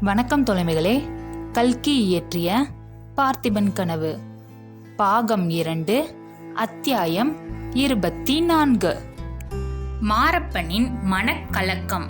வணக்கம் தொலைமைகளே. கல்கி இயற்றிய பார்த்திபன் கனவு. பாகம் இரண்டு அத்தியாயம் இருபத்தி நான்கு மாரப்பனின் மனக்கலக்கம்.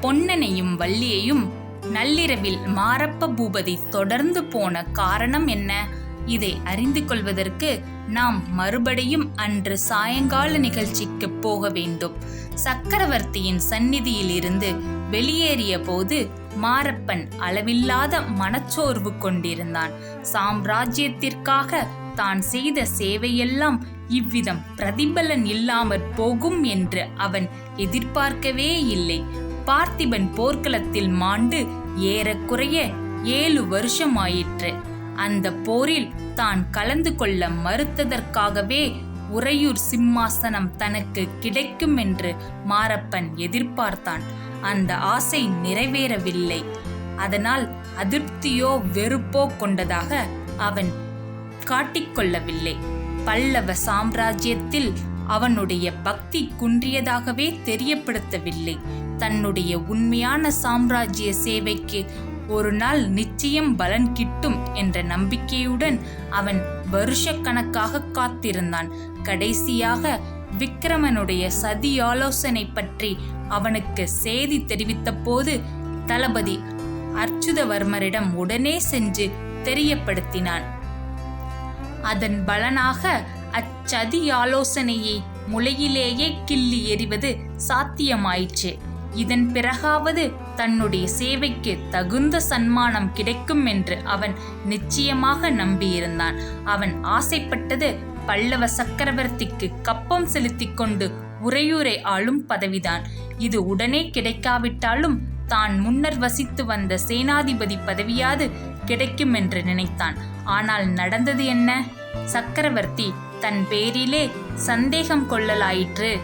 பொன்னனையும் வள்ளியையும் நள்ளிரவில் மாரப்ப பூபதி தொடர்ந்து போன காரணம் என்ன? இதை அறிந்து கொள்வதற்கு நாம் மறுபடியும் அன்று சாயங்கால நிகழ்ச்சிக்கு போக வேண்டும். சக்கரவர்த்தியின் சந்நிதியில் இருந்து வெளியேறிய போது மாரப்பன் அளவில்லாத மனச்சோர்வு கொண்டிருந்தான். சாம்ராஜ்யத்திற்காக தான் செய்த சேவையெல்லாம் இவ்விதம் பிரதிபலன் இல்லாமற் போகும் என்று அவன் எதிர்பார்க்கவே இல்லை. பார்த்திபன் போர்க்களத்தில் மாண்டு ஏறக்குறைய ஏழு வருஷமாயிற்று. அந்த போரில் தான் கலந்து கொள்ள மறுத்ததற்காகவே உறையூர் சிம்மாசனம் தனக்கு கிடைக்கும் என்று மாரப்பன் எதிர்பார்த்தான். அந்த ஆசை நிறைவேறவில்லை. அதனால் அதிருப்தியோ வெறுப்போ கொண்டதாக அவன் காட்டிக்கொள்ளவில்லை. பல்லவ சாம்ராஜ்யத்தில் அவனுடைய பக்தி குன்றியதாகவே தெரியப்படுத்தவில்லை. தன்னுடைய உண்மையான சாம்ராஜ்ய சேவைக்கு ஒரு நாள் நிச்சயம் பலன் கிட்டும் என்ற நம்பிக்கையுடன் அவன் வருஷக்கணக்காக காத்திருந்தான். கடைசியாக விக்ரமனுடைய சதி ஆலோசனை பற்றி அவனுக்கு செய்தி தெரிவித்த போது தளபதி அர்ச்சுதவர்மரிடம் உடனே சென்று தெரியப்படுத்தினான். அதன் பலனாக அச்சதி ஆலோசனையை முளையிலேயே கிள்ளி எறிவது சாத்தியமாயிற்று. இதன் பிறகாவது தன்னுடைய சேவைக்கு தகுந்த சன்மானம் கிடைக்கும் என்று அவன் நிச்சயமாக நம்பியிருந்தான். அவன் ஆசைப்பட்டது பல்லவ சக்கரவர்த்திக்கு கப்பம் செலுத்திக் கொண்டு உரையூரை ஆளும் பதவிதான். இது உடனே கிடைக்காவிட்டாலும் தான் முன்னர் வசித்து வந்த சேனாதிபதி பதவியாது கிடைக்கும் என்று நினைத்தான். ஆனால் நடந்தது என்ன? சக்கரவர்த்தி தன் பேரிலே சந்தேகம் கொள்ளலாயிற்று.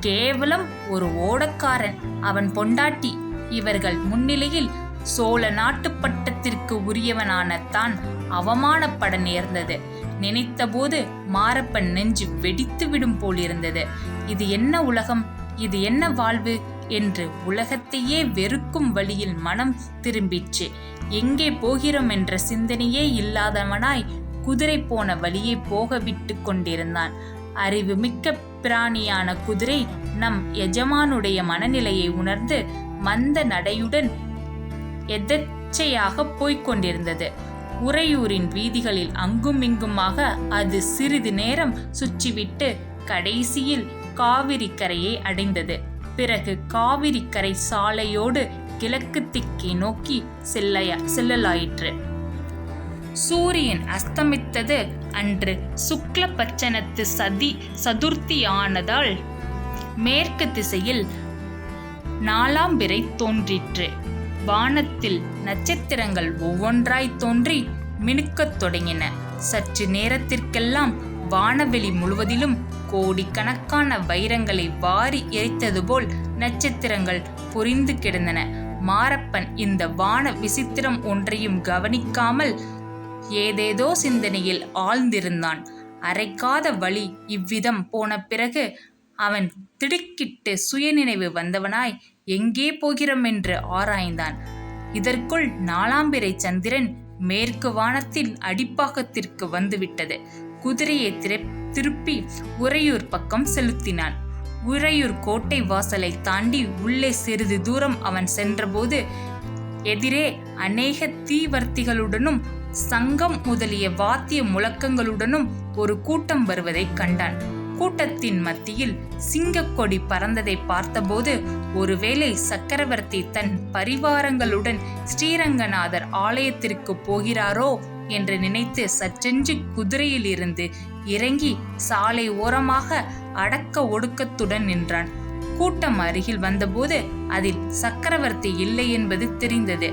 கேவலம் ஒரு ஓடக்காரன். அவன் பொண்டாட்டி இவர்கள் முன்னிலையில் சோழ நாட்டு பட்டத்திற்கு உரியவனான தான் அவமானப்பட நேர்ந்தது. நினைத்தபோது மாரப்பன் நெஞ்சு வெடித்து விடும் போலிருந்தது. இது என்ன உலகம்? இது என்ன வாழ்வு? என்று உலகத்தையே வெறுக்கும் வழியில் மனம் திரும்பிச்சு எங்கே போகிறோம் என்ற சிந்தனையே இல்லாதவனாய் குதிரை போன வழியை போக விட்டு கொண்டிருந்தான். அறிவு மிக்க பிராணியான குதிரை நம் எஜமானுடைய மனநிலையை உணர்ந்து மந்த நடையுடன் எதச்சையாக போய்க் கொண்டிருந்தது உறையூரின் வீதிகளில் அங்குமிங்குமாக அது சிறிது நேரம் சுற்றிவிட்டு கடைசியில் காவிரி கரையை அடைந்தது. பிறகு காவிரி கரை சாலையோடு கிழக்கு திக்கை நோக்கி செல்லையா செல்லலாயிற்று. சூரியன் அஸ்தமித்தது. அன்று சுக்ல பச்சனத்து சதி சதுர்த்தியானதால் மேற்கு திசையில் நாலாம் பிறை தோன்றிற்று. வானத்தில் நட்சத்திரங்கள் ஒவ்வொன்றாய் தோன்றி மினுக்கத் தொடங்கின. சற்று நேரத்திற்கெல்லாம் வானவெளி முழுவதிலும் கோடிக்கணக்கான வைரங்களை வாரி எரித்தது போல் நட்சத்திரங்கள் பொறிந்து கிடந்தன. மாரப்பன் இந்த வான விசித்திரம் ஒன்றையும் கவனிக்காமல் ஏதேதோ சிந்தனையில் ஆழ்ந்திருந்தான். அரைக்காத வழி இவ்விதம் போன பிறகு அவன் திடுக்கிட்டு சுயநினைவு வந்தவனாய் எங்கே போகிறோம் என்று ஆராய்ந்தான். இதற்குள் நாலாம்பிரை சந்திரன் மேற்கு வானத்தின் அடிப்பாகத்திற்கு வந்துவிட்டது. குதிரையை திருப்பி உறையூர் பக்கம் செலுத்தினான். உறையூர் கோட்டை வாசலை தாண்டி உள்ளே சிறிது தூரம் அவன் சென்றபோது எதிரே அநேக தீவர்த்திகளுடனும் சங்கம் முதலிய வாத்திய முழக்கங்களுடனும் ஒரு கூட்டம் வருவதைக் கண்டான். கூட்டத்தின் மத்தியில் சிங்கக்கொடி பறந்ததை பார்த்தபோது ஒருவேளை சக்கரவர்த்தி தன் பரிவாரங்களுடன் ஸ்ரீரங்கநாதர் ஆலயத்திற்கு போகிறாரோ என்று நினைத்து சற்றென்று குதிரையில் இருந்து இறங்கி சாலை ஓரமாக அடக்க ஒடுக்கத்துடன் நின்றான். கூட்டம் அருகில் வந்தபோது அதில் சக்கரவர்த்தி இல்லை என்பது தெரிந்தது.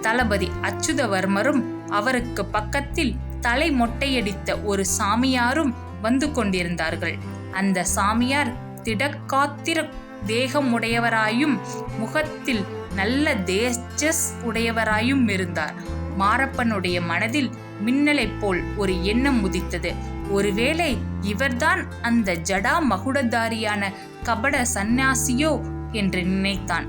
தளபதி அச்சுதவர்மரும் அவருக்கு பக்கத்தில் தலை மொட்டையடித்த ஒரு சாமியாரும் வந்து கொண்டிருந்தார்கள். அந்த சாமியார் திடக்காத்திர தேகமுடையவராயும் முகத்தில் நல்ல தேஜஸ் உடையவராயும் இருந்தார். மாரப்பனுடைய மனதில் மின்னலைப் போல் ஒரு எண்ணம் உதித்தது. ஒருவேளை இவர்தான் அந்த ஜடா மகுடதாரியான கபட சந்நியாசியோ என்று நினைத்தான்.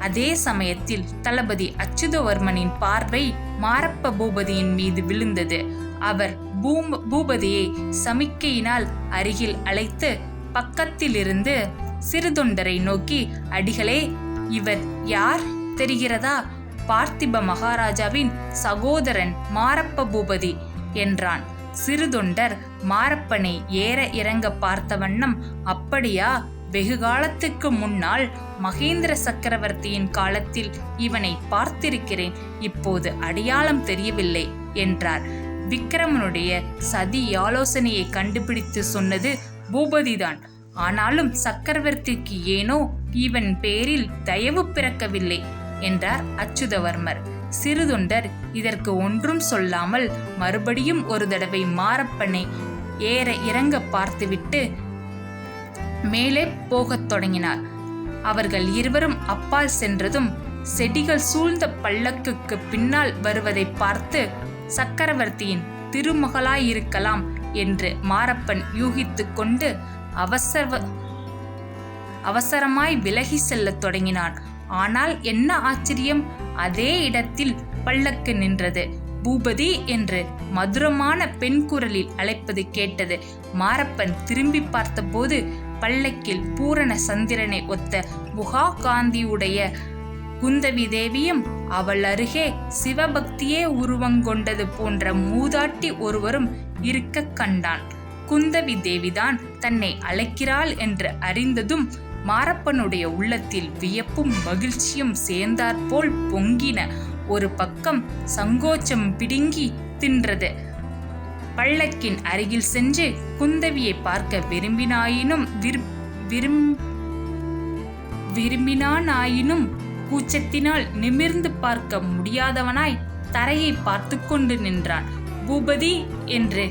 அதே சமயத்தில் தளபதி அச்சுதவர்மனின் பார்வை மாரப்ப பூபதியின் மீது விழுந்தது. அவர் பூம் பூபதியை சமிக்கையினால் அருகில் அழைத்து பக்கத்திலிருந்து சிறுதொண்டரை நோக்கி அடிகளே இவர் யார்? தெரிகிறதா? பார்த்திப மகாராஜாவின் சகோதரன் மாரப்ப பூபதி என்றான். சிறுதொண்டர் மாரப்பனை ஏற இறங்க பார்த்த வண்ணம் அப்படியா? வெகு காலத்துக்கு முன்னால் மகேந்திர சக்கரவர்த்தியின் காலத்தில் இவனை பார்த்திருக்கிறேன். இப்போது அடையாளம் தெரியவில்லை என்றார். விக்ரமனுடைய சதி ஆலோசனையை கண்டுபிடித்து சொன்னது பூபதிதான். ஆனாலும் சக்கரவர்த்திக்கு ஏனோ இவன் பேரில் தயவு பிறக்கவில்லை என்றார் அச்சுதவர்மர். சிறுதொண்டர் இதற்கு ஒன்றும் சொல்லாமல் மறுபடியும் ஒரு தடவை மாரப்பனை ஏற இறங்க பார்த்துவிட்டு மேலே போகத் தொடங்கினார். அவர்கள் இருவரும் அப்பால் சென்றதும் செடிகள் சூழ்ந்த பல்லக்குக்கு பின்னால் வருவதை பார்த்து சக்கரவர்த்தியின் திருமகளாயிருக்கலாம் என்று மாரப்பன் யூகித்துக் கொண்டு அவசர அவசரமாய் விலகி செல்லத் தொடங்கினான். ஆனால் என்ன ஆச்சரியம்? அதே இடத்தில் பல்லக்கு நின்றது. பூபதி என்று மதுரமான பெண் குரலில் அழைப்பது கேட்டது. மாரப்பன் திரும்பி பார்த்தபோது பல்லக்கில் பூரண சந்திரனை ஒத்த முகா காந்தியுடைய குந்தவி தேவியும் அவள் அருகே சிவபக்தியே உருவங்கொண்டது போன்ற மூதாட்டி ஒருவரும் இருக்க கண்டான். குந்தவி தேவிதான் தன்னை அழைக்கிறாள் என்று அறிந்ததும் மாரப்பனுடைய உள்ளத்தில் வியப்பும் மகிழ்ச்சியும் சேர்ந்தாற்போல் பொங்கின ஒரு பக்கம் சங்கோச்சம் பிடுங்கி தின்றது. பள்ளக்கின் அருகில் சென்று குந்தவியை பார்க்க விரும்பினாயினும் விரும் விரும் விரும்பினானாயினும் கூச்சத்தினால் நிமிர்ந்து பார்க்க முடியாதவனாய் தரையை பார்த்து கொண்டு நின்றான். பூபதி என்று.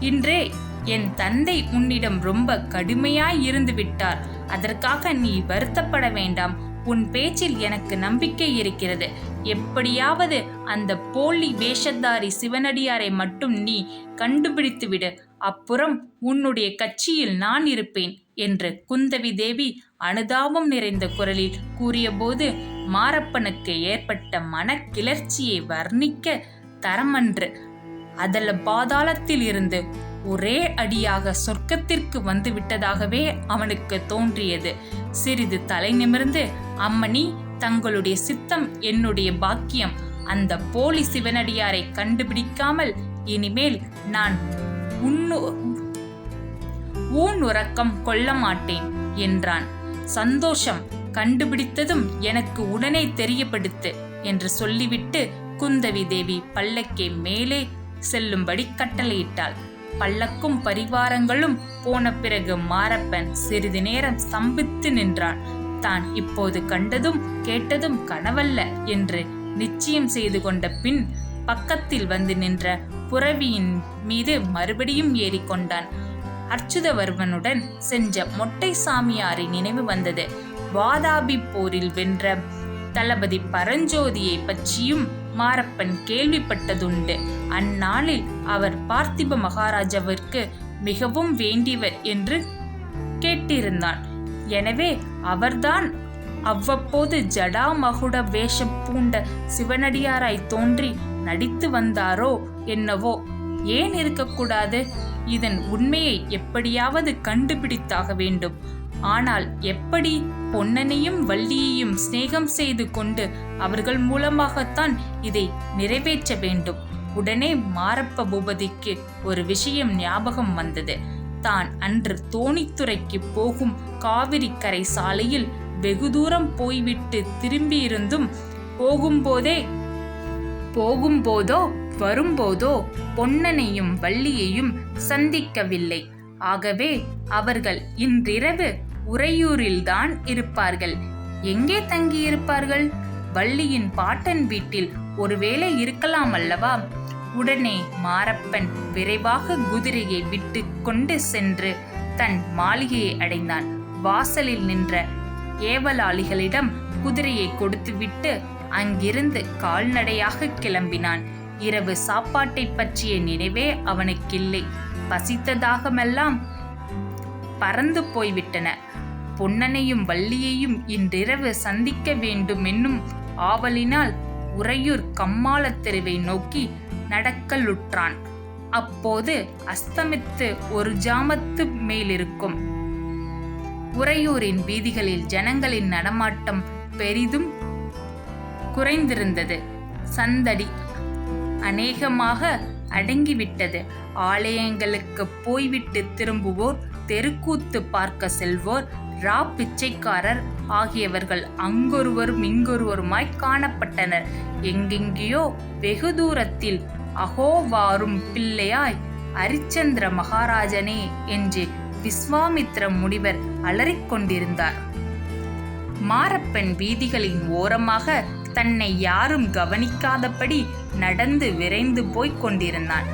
இன்றே என் தந்தை உன்னிடம் ரொம்ப கடுமையாய் இருந்து விட்டார். அதற்காக நீ வருத்தப்பட வேண்டாம். உன் பேச்சில் எனக்கு நம்பிக்கை இருக்கிறது. எப்படியாவது அந்த போலி வேஷத்தாரி சிவனடியாரை மட்டும் நீ கண்டுபிடித்து விடு அப்புறம் உன்னுடைய கட்சியில் நான் இருப்பேன் என்று குந்தவி தேவி அனுதாபம் நிறைந்த குரலில் கூறியபோது மாரப்பனுக்கு ஏற்பட்ட மனக்கிளர்ச்சியை வர்ணிக்க தரமன்று அதல பாதாளத்தில் இருந்து ஒரே அடியாக சொர்க்கத்திற்கு வந்துவிட்டதாகவே அவனுக்கு தோன்றியது. சிறிது தலை நிமிர்ந்து அம்மணி தங்களுடைய சித்தம் என்னுடைய பாக்கியம். அந்த போலி சிவனடியாரை கண்டுபிடிக்காமல் இனிமேல் நான் உன்னு ஊன் உறக்கம் கொள்ள மாட்டேன் என்றான். சந்தோஷம் கண்டுபிடித்ததும் எனக்கு உடனே தெரியப்படுத்து என்று சொல்லிவிட்டு குந்தவி தேவி பல்லக்கே மேலே செல்லும்படி கட்டளையிட்டாள். பல்லக்கும் பரிவாரங்களும் போன பிறகு மாரப்பன் சிறிது நேரம் ஸ்தம்பித்து நின்றான். தான் இப்போது கண்டதும் கேட்டதும் கனவல்ல என்று நிச்சயம் செய்து கொண்ட பின் பக்கத்தில் வந்து நின்ற புறவியின் மீது மறுபடியும் ஏறிக்கொண்டான். அர்ச்சுதவர்மனுடன் சென்ற மொட்டை சாமியாரின் நினைவு வந்தது. வாதாபி போரில் வென்ற தளபதி பரஞ்சோதியை பற்றியும் மாரப்பன் கேள்விப்பட்டதுண்டு. அந்நாளில் அவர் பார்த்திப மகாராஜாவிற்கு மிகவும் வேண்டியவர் என்று கேட்டிருந்தான். எனவே அவர்தான் அவ்வப்போது ஜடாமகுட வேஷம் பூண்ட சிவனடியாராய் தோன்றி நடித்து வந்தாரோ என்னவோ? ஏன் இருக்கக்கூடாது? இதன் உண்மையை எப்படியாவது கண்டுபிடித்தாக வேண்டும். ஆனால் எப்படி பொன்னனையும் வள்ளியையும் சிநேகம் செய்து கொண்டு அவர்கள் மூலமாகத்தான் இதை நிறைவேற்ற வேண்டும்? உடனே மாரப்ப பூபதிக்கு ஒரு விஷயம் ஞாபகம் வந்தது. தான் அன்று தோணித்துறைக்கு போகும் காவிரி கரை சாலையில் வெகு தூரம் போய்விட்டு திரும்பியிருந்தும் போகும்போதே போகும்போதோ வரும்போதோ பொன்னனையும் வள்ளியையும் சந்திக்கவில்லை. ஆகவே அவர்கள் இன்றிரவு உறையூரில்தான் இருப்பார்கள். எங்கே தங்கியிருப்பார்கள்? வள்ளியின் பாட்டன் வீட்டில் ஒருவேளை இருக்கலாம் அல்லவா? உடனே மாரப்பன் விரைவாக குதிரையை விட்டு கொண்டு சென்று தன் மாளிகையை அடைந்தான். வாசலில் நின்ற ஏவலாளிகளிடம் குதிரையை கொடுத்துவிட்டு அங்கிருந்து கால்நடையாக கிளம்பினான். இரவு சாப்பாட்டை பற்றிய நினைவே அவனுக்கில்லை. பசித்ததாகமெல்லாம் பறந்து போய்விட்டன. பொன்னனையும் வள்ளியையும் இன்றிரவு சந்திக்க வேண்டும் என்னும் ஆவலினால் உறையூர் கம்மாள தெருவை நோக்கி நடக்கலுற்றான். அப்போது அஸ்தமித்து ஒரு ஜாமத்து மேலிருக்கும். உறையூரின் வீதிகளில் ஜனங்களின் நடமாட்டம் பெரிதும் குறைந்திருந்தது. சந்தடி அநேகமாக அடங்கிவிட்டது. ஆலயங்களுக்கு போய்விட்டு திரும்புவோர் தெருக்கூத்து பார்க்க செல்வோர் ரா பிச்சைக்காரர் ஆகியவர்கள் அங்கொருவரும் இங்கொருவருமாய் காணப்பட்டனர். எங்கெங்கேயோ வெகு தூரத்தில் அகோவாரும் பிள்ளையாய் அரிச்சந்திர மகாராஜனே என்று விஸ்வாமித்ர முனிவர் அலறிக் கொண்டிருந்தார் மாரப்பன் வீதிகளின் ஓரமாக தன்னை யாரும் கவனிக்காதபடி நடந்து விரைந்து போய்க் கொண்டிருந்தான்.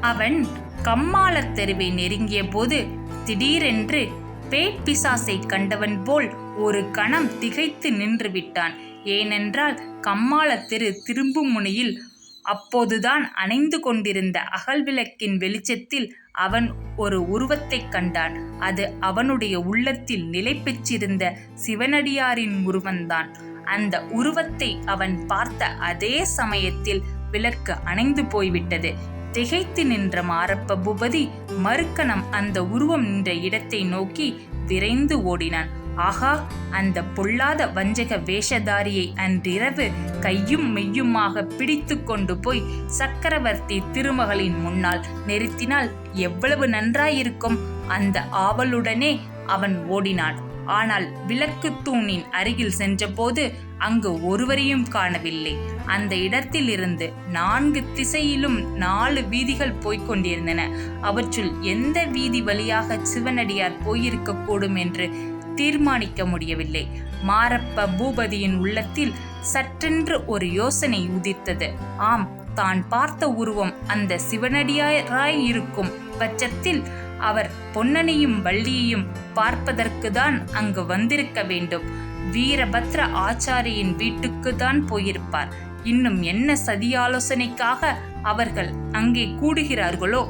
அவன் கம்மாளத் தெருவை நெருங்கிய போது திடீரென்று பேட்பிசாசை கண்டவன் போல் ஒரு கணம் திகைத்து நின்று விட்டான். ஏனென்றால் கம்மாளத் தெரு திரும்பும் முனையில் அப்போதுதான் அணைந்து கொண்டிருந்த அகல்விளக்கின் வெளிச்சத்தில் அவன் ஒரு உருவத்தைக் கண்டான். அது அவனுடைய உள்ளத்தில் நிலை பெற்றிருந்த சிவனடியாரின் உருவந்தான் அந்த உருவத்தை அவன் பார்த்த அதே சமயத்தில் விளக்கு அணைந்து போய்விட்டது. திகைத்து நின்ற மாரப்ப பூபதி மறுக்கணம் அந்த உருவம் நின்ற இடத்தை நோக்கி விரைந்து ஓடினான். ஆகா அந்த பொல்லாத வஞ்சக வேஷதாரியை அன்றிரவு கையும் மெய்யுமாக பிடித்து கொண்டு போய் சக்கரவர்த்தி திருமகளின் முன்னால் நிறுத்தினால் எவ்வளவு நன்றாயிருக்கும்? அந்த ஆவலுடனே அவன் ஓடினான். ஆனால் விளக்கு தூணின் அருகில் சென்றபோது அங்கு ஒருவரையும் காணவில்லை. அந்த இடத்திலிருந்து நான்கு திசையிலும் நாலு வீதிகள் போய்க் கொண்டிருந்தன. அவற்றுள் எந்த வீதி வழியாக சிவனடியார் போயிருக்கக்கூடும் என்று தீர்மானிக்க முடியவில்லை. மாரப்ப பூபதியின் உள்ளத்தில் சற்றென்று ஒரு யோசனை உதித்தது. ஆம் தான் பார்த்த உருவம் அந்த சிவனடியாராய் இருக்கும் பட்சத்தில் அவர் பொன்னனையும் வள்ளியையும் பார்ப்பதற்கு தான் அங்கு வந்திருக்க வேண்டும். வீரபத்ர ஆச்சாரியின் வீட்டுக்கு தான் போயிருப்பார். இன்னும் என்ன சதி ஆலோசனைக்காக அவர்கள் அங்கே கூடுகிறார்களோ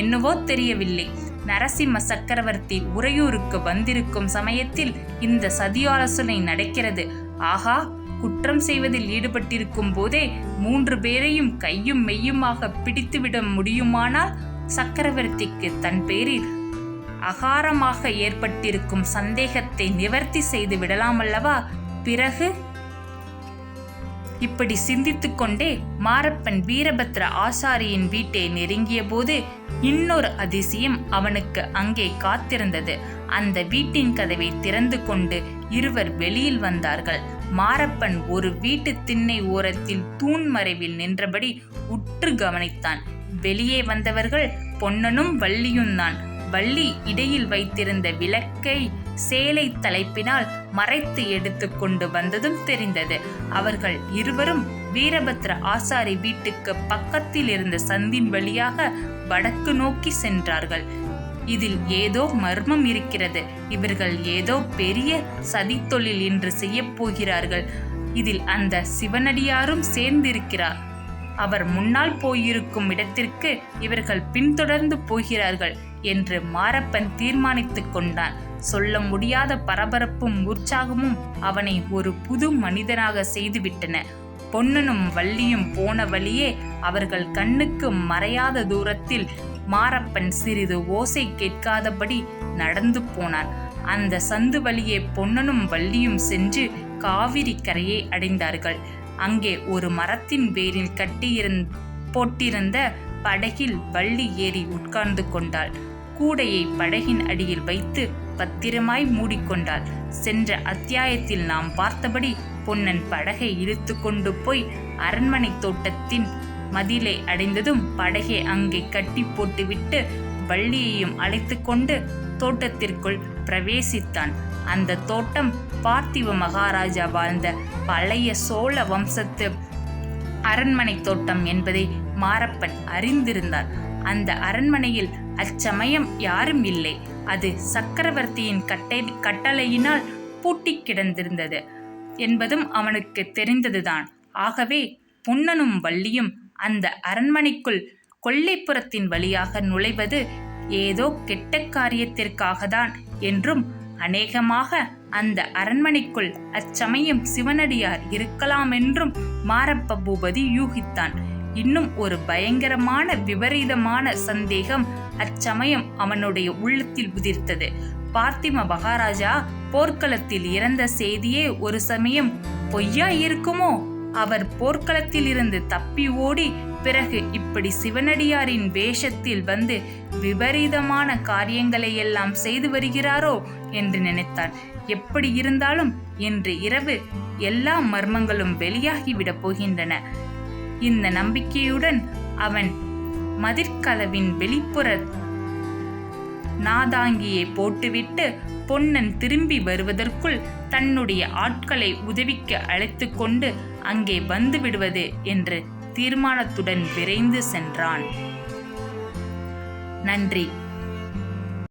என்னவோ தெரியவில்லை. நரசிம்ம சக்கரவர்த்தி உறையூருக்கு வந்திருக்கும் சமயத்தில் இந்த சதியாலோசனை நடக்கிறது. ஆகா குற்றம் செய்வதில் ஈடுபட்டிருக்கும் போதே மூன்று பேரையும் கையும் மெய்யுமாக பிடித்துவிட முடியுமானால் சக்கரவர்த்திக்கு தன் பேரில் அகாரமாக ஏற்பட்டிருக்கும் சந்தேகத்தை நிவர்த்தி செய்து விடலாமல்லவா? பிறகு இப்படி சிந்தித்துக்கொண்டே மாரப்பன் வீரபத்ர ஆசாரியின் வீட்டை நெருங்கிய போது இன்னொரு அதிசயம் அவனுக்கு அங்கே காத்திருந்தது. அந்த வீட்டின் கதவை திறந்து கொண்டு இருவர் வெளியில் வந்தார்கள். மாரப்பன் ஒரு வீட்டு திண்ணை ஓரத்தில் தூண் மறைவில் நின்றபடி உற்று கவனித்தான். வெளியே வந்தவர்கள் பொன்னனும் வள்ளியும் தான் வள்ளி இடையில் வைத்திருந்த விளக்கை சேலை தலைப்பினால் மறைத்து எடுத்து கொண்டு வந்ததும் தெரிந்தது. அவர்கள் இருவரும் வீரபத்ர ஆசாரி வீட்டுக்கு பக்கத்தில் இருந்த சந்தின் வழியாக வடக்கு நோக்கி சென்றார்கள். இதில் ஏதோ மர்மம் இருக்கிறது. இவர்கள் ஏதோ பெரிய சதித்தொழில் என்று செய்யப் போகிறார்கள். இதில் அந்த சிவனடியாரும் சேர்ந்திருக்கிறார். அவர் முன்னால் போயிருக்கும் இடத்திற்கு இவர்கள் பின்தொடர்ந்து போகிறார்கள் என்று மாரப்பன் தீர்மானித்துக் கொண்டான். சொல்ல முடியாத பரபரப்பும் உற்சாகமும் அவனை ஒரு புது மனிதனாக செய்துவிட்டன. பொன்னனும் வள்ளியும் போன வழியே அவர்கள் கண்ணுக்கு மறையாத தூரத்தில் மாரப்பன் சிறிது ஓசை கேட்காதபடி நடந்து போனான். அந்த சந்து வழியே பொன்னனும் வள்ளியும் சென்று காவிரி கரையை அடைந்தார்கள். அங்கே ஒரு மரத்தின் வேரில் கட்டியிருந் போட்டிருந்த படகில் வள்ளி ஏறி உட்கார்ந்து கொண்டாள். கூடையை படகின் அடியில் வைத்து பத்திரமாய் மூடிக்கொண்டாள். சென்ற அத்தியாயத்தில் நாம் பார்த்தபடி பொன்னன் படகை இழுத்து கொண்டு போய் அரண்மனை தோட்டத்தின் மதிலை அடைந்ததும் படகை அங்கே கட்டி போட்டுவிட்டு வள்ளியையும் அழைத்து கொண்டு தோட்டத்திற்குள் பிரவேசித்தான். அந்த தோட்டம் பார்த்திவ மகாராஜா வாழ்ந்த பழைய சோழ வம்சத்து அரண்மனை தோட்டம் என்பதை மாரப்பன் அறிந்திருந்தார். அந்த அரண்மனையில் அச்சமயம் யாரும் இல்லை. அது சக்கரவர்த்தியின் கட்டை கட்டளையினால் பூட்டி கிடந்திருந்தது. என்பதும் அவனுக்கு தெரிந்ததுதான். ஆகவே புன்னனும் வள்ளியும் அந்த அரண்மனைக்குள் கொல்லைப்புறத்தின் வழியாக நுழைவது ஏதோ கெட்ட காரியத்திற்காக தான் என்றும் அநேகமாக அந்த அரண்மனைக்குள் அச்சமயம் சிவனடியார் இருக்கலாம் என்றும் மாரப்ப பூபதி யூகித்தான். இன்னும் ஒரு பயங்கரமான விபரீதமான சந்தேகம் அச்சமயம் அவனுடைய உள்ளத்தில் உதிர்த்தது. பார்த்திம மகாராஜா போர்க்களத்தில் இறந்த செய்தியே ஒரு சமயம் பொய்யா இருக்குமோ அவர் போர்க்களத்தில் இருந்து தப்பி ஓடி பிறகு இப்படி சிவனடியாரின் வேஷத்தில் வந்து விபரீதமான காரியங்களை எல்லாம் செய்து வருகிறாரோ என்று நினைத்தான். எப்படி இருந்தாலும் இன்று இரவு எல்லா மர்மங்களும் வெளியாகிவிடப் போகின்றன. இந்த நம்பிக்கையுடன் அவன் மதிர்கலவின் வெளிப்புற நாதாங்கியை போட்டுவிட்டு பொன்னன் திரும்பி வருவதற்குள் தன்னுடைய ஆட்களை உதவிக்கு அழைத்து கொண்டு அங்கே வந்து விடுவது என்று தீர்மானத்துடன் விரைந்து சென்றான். நன்றி.